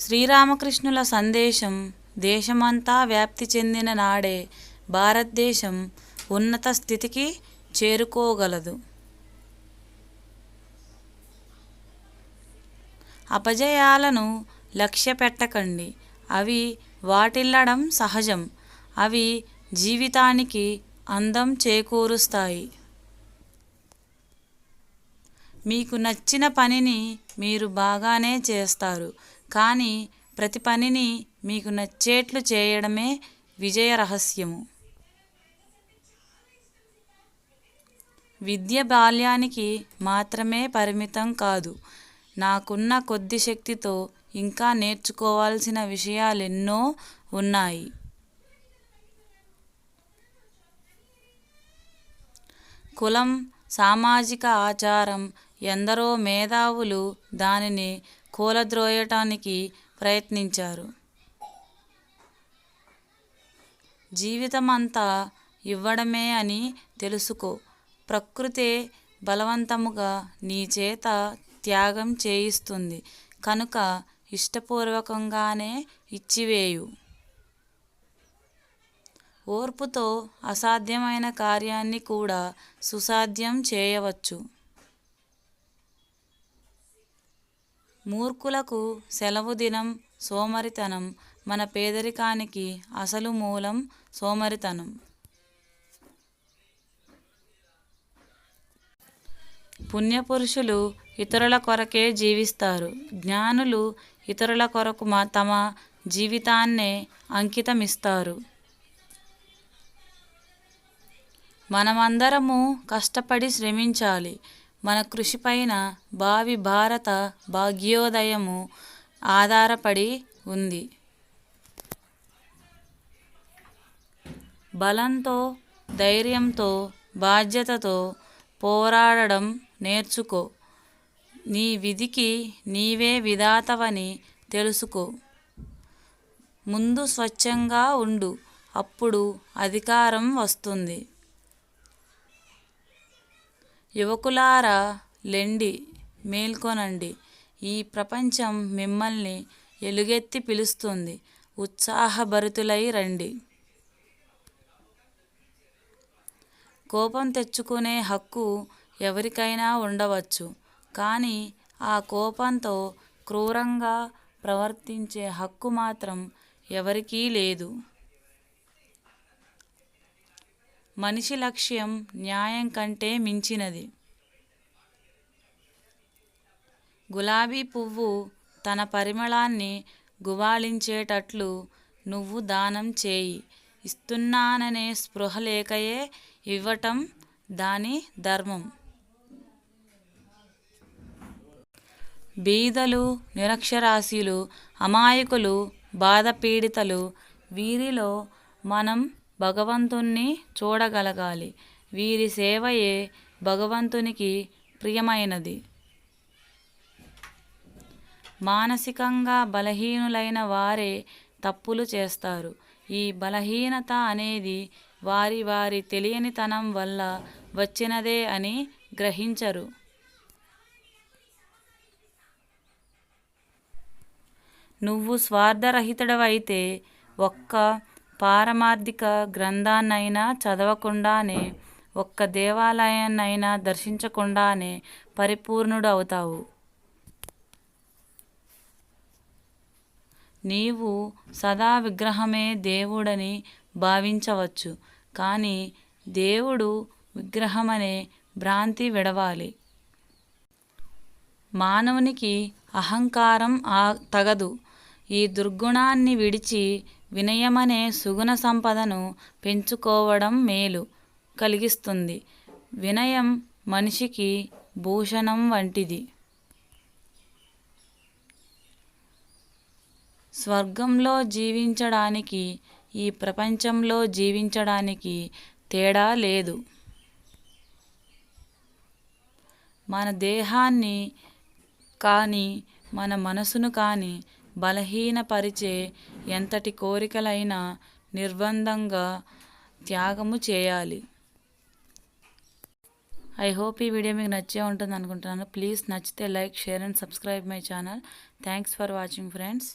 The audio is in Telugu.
శ్రీరామకృష్ణుల సందేశం దేశమంతా వ్యాప్తి చెందిన నాడే భారతదేశం ఉన్నత స్థితికి చేరుకోగలదు. అపజయాలను లక్ష్య పెట్టకండి అవి వాటిల్లడం సహజం. అవి జీవితానికి అందం చేకూరుస్తాయి. మీకు నచ్చిన పనిని మీరు బాగానే చేస్తారు. కానీ ప్రతి పనిని మీకు నచ్చేట్లు చేయడమే విజయ రహస్యము. విద్య బాల్యానికి మాత్రమే పరిమితం కాదు. నాకున్న కొద్ది శక్తితో ఇంకా నేర్చుకోవాల్సిన విషయాలెన్నో ఉన్నాయి. కులం సామాజిక ఆచారం ఎందరో మేధావులు దానిని కూలద్రోయటానికి ప్రయత్నించారు. జీవితమంతా ఇవ్వడమే అని తెలుసుకో. ప్రకృతే బలవంతముగా నీ చేత త్యాగం చేయిస్తుంది. కనుక ఇష్టపూర్వకంగానే ఇచ్చివేయు. ఓర్పుతో అసాధ్యమైన కార్యాన్ని కూడా సుసాధ్యం చేయవచ్చు. మూర్ఖులకు సెలవు దినం సోమరితనం మన పేదరికానికి అసలు మూలం సోమరితనం. పుణ్యపురుషులు ఇతరుల కొరకే జీవిస్తారు. జ్ఞానులు ఇతరుల కొరకు మా తమ జీవితాన్నే అంకితమిస్తారు. మనమందరము కష్టపడి శ్రమించాలి. మన కృషిపైన భావి భారత భాగ్యోదయము ఆధారపడి ఉంది. బలంతో ధైర్యంతో బాధ్యతతో పోరాడడం నేర్చుకో. నీ విధికి నీవే విధాతవని తెలుసుకో. ముందు స్వచ్ఛంగా ఉండు అప్పుడు అధికారం వస్తుంది. యువకులారా లెండి మేల్కొనండి. ఈ ప్రపంచం మిమ్మల్ని ఎలుగెత్తి పిలుస్తుంది. ఉత్సాహభరితులై రండి. కోపం తెచ్చుకునే హక్కు ఎవరికైనా ఉండవచ్చు. కానీ ఆ కోపంతో క్రూరంగా ప్రవర్తించే హక్కు మాత్రం ఎవరికీ లేదు. మనిషి లక్ష్యం న్యాయం కంటే మించినది. గులాబీ పువ్వు తన పరిమళాన్ని గువాళించేటట్లు నువ్వు దానం చేయి. ఇస్తున్నాననే స్పృహ లేకయే ఇవ్వటం దాని ధర్మం. బీదలు నిరక్షరాస్యులు అమాయకులు బాధపీడితలు వీరిలో మనం భగవంతుణ్ణి చూడగలగాలి. వీరి సేవయే భగవంతునికి ప్రియమైనది. మానసికంగా బలహీనులైన వారే తప్పులు చేస్తారు. ఈ బలహీనత అనేది వారి వారి తెలియనితనం వల్ల వచ్చినదే అని గ్రహించరు. నువ్వు స్వార్థరహితుడవైతే ఒక్క పారమార్థిక గ్రంథాన్నైనా చదవకుండానే ఒక్క దేవాలయాన్నైనా దర్శించకుండానే పరిపూర్ణుడు అవుతావు నీవు సదా విగ్రహమే దేవుడని భావించవచ్చు కానీ దేవుడు విగ్రహమనే భ్రాంతి విడవాలి. మానవునికి అహంకారం ఆ తగదు. ఈ దుర్గుణాన్ని విడిచి వినయమనే సుగుణ సంపదను పెంచుకోవడం మేలు కలిగిస్తుంది. వినయం మనిషికి భూషణం వంటిది. స్వర్గంలో జీవించడానికి ఈ ప్రపంచంలో జీవించడానికి తేడా లేదు. మన దేహాన్ని కానీ మన మనసును కానీ బలహీనపరిచే ఎంతటి కోరికలైనా నిర్బంధంగా త్యాగము చేయాలి. ఐ హోప్ ఈ వీడియో మీకు నచ్చే ఉంటుంది అనుకుంటున్నాను ప్లీజ్ నచ్చితే like share and subscribe my channel thanks for watching friends